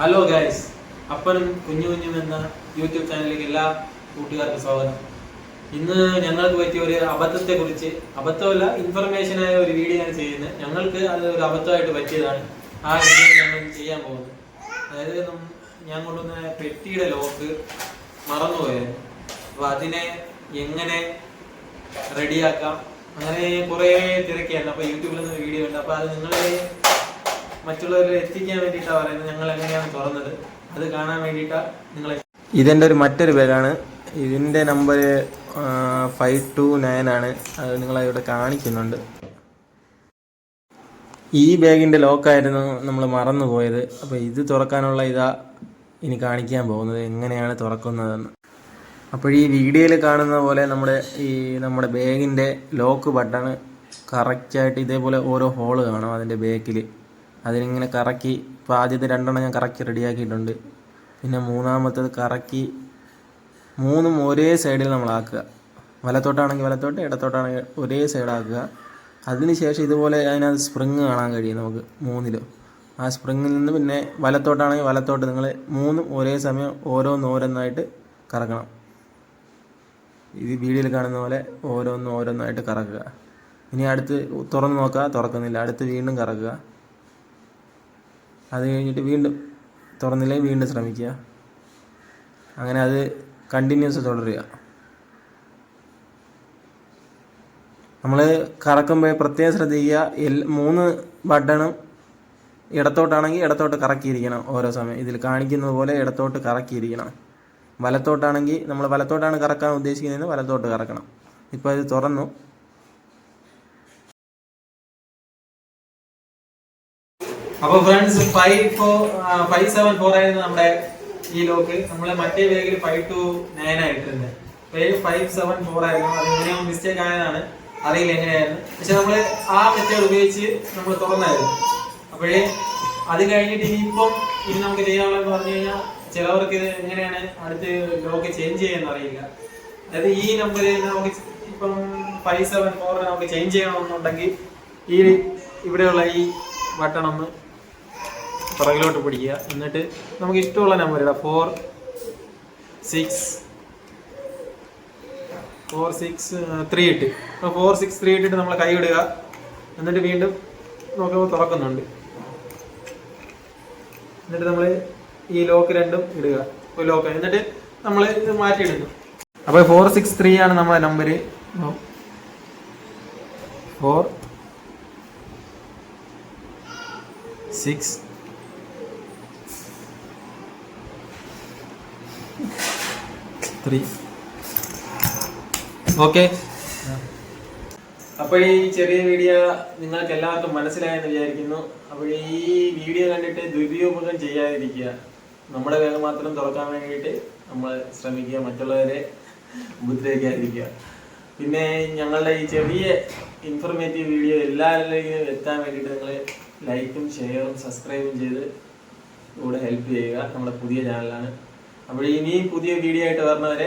Hello guys അപ്പനും കുഞ്ഞു കുഞ്ഞും എന്ന യൂട്യൂബ് ചാനലിലേക്ക് എല്ലാ കൂട്ടുകാർക്കും സ്വാഗതം. ഇന്ന് ഞങ്ങൾക്ക് പറ്റിയ ഒരു അബദ്ധത്തെ കുറിച്ച് അബദ്ധമല്ല ഇൻഫർമേഷൻ ആയ ഒരു വീഡിയോ ആണ് ചെയ്യുന്നത്. ഞങ്ങൾക്ക് അത് ഒരു അബദ്ധമായിട്ട് പറ്റിയതാണ്. ആ വീഡിയോ ഞങ്ങൾ ചെയ്യാൻ പോകുന്നത്. അതായത് ഞാൻ കൊണ്ടുവന്ന പെട്ടിയുടെ ലോക്ക് മറന്നുപോയായിരുന്നു. അപ്പൊ അതിനെ എങ്ങനെ റെഡിയാക്കാം അങ്ങനെ കുറേ തിരക്കിയായിരുന്നു. അപ്പൊ യൂട്യൂബിൽ നിന്ന് വീഡിയോ ഉണ്ട് അപ്പൊ അത് നിങ്ങളെ മറ്റുള്ളവരിൽ എത്തിക്കാൻ വേണ്ടിയിട്ടാണ് പറയുന്നത്. ഞങ്ങൾ എങ്ങനെയാണ് തുറന്നത്? അത് കാണാൻ വേണ്ടിയിട്ടാണ് നിങ്ങൾ ഇതെന്റെ ഒരു മറ്റൊരു പേരാണ്. ഇതിന്റെ നമ്പർ ഫൈവ് ടു നയൻ ആണ്. അത് നിങ്ങളെ ഇവിടെ കാണിക്കുന്നുണ്ട്. ഈ ബാഗിന്റെ ലോക്കായിരുന്നു നമ്മൾ മറന്നുപോയത് അപ്പോൾ ഇത് തുറക്കാനുള്ള ഇതാ ഇനി കാണിക്കാൻ പോകുന്നത്. എങ്ങനെയാണ് തുറക്കുന്നതെന്ന്. അപ്പോൾ ഈ വീഡിയോയിൽ കാണുന്ന പോലെ നമ്മുടെ ഈ നമ്മുടെ ബാഗിന്റെ ലോക്ക് ബട്ടൺ കറക്റ്റായിട്ട് ഇതേപോലെ ഓരോ ഹോൾ കാണും അതിന്റെ ബാക്കിൽ അതിനിങ്ങനെ കറക്കി ഇപ്പോൾ ആദ്യത്തെ രണ്ടെണ്ണം ഞാൻ കറക്കി റെഡിയാക്കിയിട്ടുണ്ട്. പിന്നെ മൂന്നാമത്തത് കറക്കി മൂന്നും ഒരേ സൈഡിൽ നമ്മൾ ആക്കുക വലത്തോട്ടാണെങ്കിൽ വലത്തോട്ട് ഇടത്തോട്ടാണെങ്കിൽ ഒരേ സൈഡാക്കുക. അതിനുശേഷം ഇതുപോലെ അതിനകത്ത് സ്പ്രിങ് കാണാൻ കഴിയും നമുക്ക് മൂന്നിലും. ആ സ്പ്രിങ്ങിൽ നിന്ന് പിന്നെ വലത്തോട്ടാണെങ്കിൽ വലത്തോട്ട് നിങ്ങൾ മൂന്നും ഒരേ സമയം ഓരോന്ന് ഓരോന്നായിട്ട് കറക്കണം. ഇത് വീഡിയോയിൽ കാണുന്ന പോലെ ഓരോന്നും ഓരോന്നായിട്ട് കറക്കുക. ഇനി അടുത്ത് തുറന്ന് നോക്കുക തുറക്കുന്നില്ല. അടുത്ത് വീണ്ടും കറക്കുക. അത് കഴിഞ്ഞിട്ട് വീണ്ടും തുറന്നില്ലെങ്കിൽ വീണ്ടും ശ്രമിക്കുക. അങ്ങനെ അത് കണ്ടിന്യൂസ് തുടരുക. നമ്മൾ കറക്കുമ്പോൾ പ്രത്യേകം ശ്രദ്ധിക്കുക. എൽ മൂന്ന് ബട്ടണും ഇടത്തോട്ടാണെങ്കിൽ ഇടത്തോട്ട് കറക്കിയിരിക്കണം ഓരോ സമയം. ഇതിൽ കാണിക്കുന്നത് പോലെ ഇടത്തോട്ട് കറക്കിയിരിക്കണം. വലത്തോട്ടാണെങ്കിൽ നമ്മൾ വലത്തോട്ടാണ് കറക്കാൻ ഉദ്ദേശിക്കുന്നതെന്ന് വലത്തോട്ട് കറക്കണം. ഇപ്പോൾ ഇത് തുറന്നു. അപ്പോൾ friends five four five seven four ആയിരുന്നു നമ്മുടെ ഈ ലോക്ക് നമ്മളെ മറ്റേ വേഗിൽ ഫൈവ് ടു നയൻ ആയിട്ടുണ്ട് ഫൈവ് സെവൻ ഫോർ ആയിരുന്നു. അത് മിസ്റ്റേക്ക് ആയതാണ്. അറിയില്ല എങ്ങനെയായിരുന്നു. പക്ഷെ നമ്മൾ ആ മെത്തേഡ് ഉപയോഗിച്ച് നമ്മൾ തുറന്നായിരുന്നു. അപ്പോഴേ അത് കഴിഞ്ഞിട്ട് ഇനിയിപ്പം ഇനി നമുക്ക് ചെയ്യാനുള്ളതെന്ന് പറഞ്ഞു കഴിഞ്ഞാൽ ചിലവർക്ക് ഇത് എങ്ങനെയാണ് അടുത്ത് ലോക്ക് ചേഞ്ച് ചെയ്യാൻ അറിയില്ല. അതായത് ഈ നമ്പറിൽ നമുക്ക് ഇപ്പം ഫൈവ് സെവൻ ഫോർ നമുക്ക് ചേഞ്ച് ചെയ്യണമെന്നുണ്ടെങ്കിൽ ഈ ഇവിടെയുള്ള ഈ ബട്ടൺ ഒന്ന് പുറകിലോട്ട് പിടിക്കുക. എന്നിട്ട് നമുക്ക് ഇഷ്ടമുള്ള നമ്പർ ഇടാം. Four six four six three ഇട്ട്. അപ്പോൾ ഫോർ സിക്സ് ത്രീ ഇട്ടിട്ട് നമ്മൾ കൈ ഇടുക. എന്നിട്ട് വീണ്ടും നോക്കുമ്പോൾ തുറക്കുന്നുണ്ട്. എന്നിട്ട് നമ്മൾ ഈ ലോക്ക് രണ്ടും ഇടുക. ഒരു ലോക്ക് എന്നിട്ട് നമ്മൾ ഇത് മാറ്റിയിടുന്നു. അപ്പോൾ ഫോർ സിക്സ് ത്രീ ആണ് നമ്മളെ number four six three okay അപ്പോൾ ഈ ചെറിയ വീഡിയോ നിങ്ങൾക്ക് എല്ലാവർക്കും മനസ്സിലായെന്ന് വിചാരിക്കുന്നു. അപ്പോൾ ഈ വീഡിയോ കണ്ടിട്ട് ദുരുപയോഗം ചെയ്യാതിരിക്കുക. നമ്മുടെ വേഗം മാത്രം തുറക്കാൻ വേണ്ടിയിട്ട് നമ്മൾ ശ്രമിക്കുക. മറ്റുള്ളവരെ ഉപദ്രവിക്കാതിരിക്കുക. പിന്നെ ഞങ്ങളുടെ ഈ ചെറിയ ഇൻഫർമേറ്റീവ് വീഡിയോ എല്ലാവരിലേക്കും എത്താൻ വേണ്ടിയിട്ട് നിങ്ങൾ ലൈക്കും ഷെയറും സബ്സ്ക്രൈബും ചെയ്ത് കൂടെ ഹെൽപ്പ് ചെയ്യുക. നമ്മുടെ പുതിയ ചാനലാണ് അപ്പോൾ ഇനി പുതിയ വീഡിയോ ആയിട്ട് വരുന്നവരെ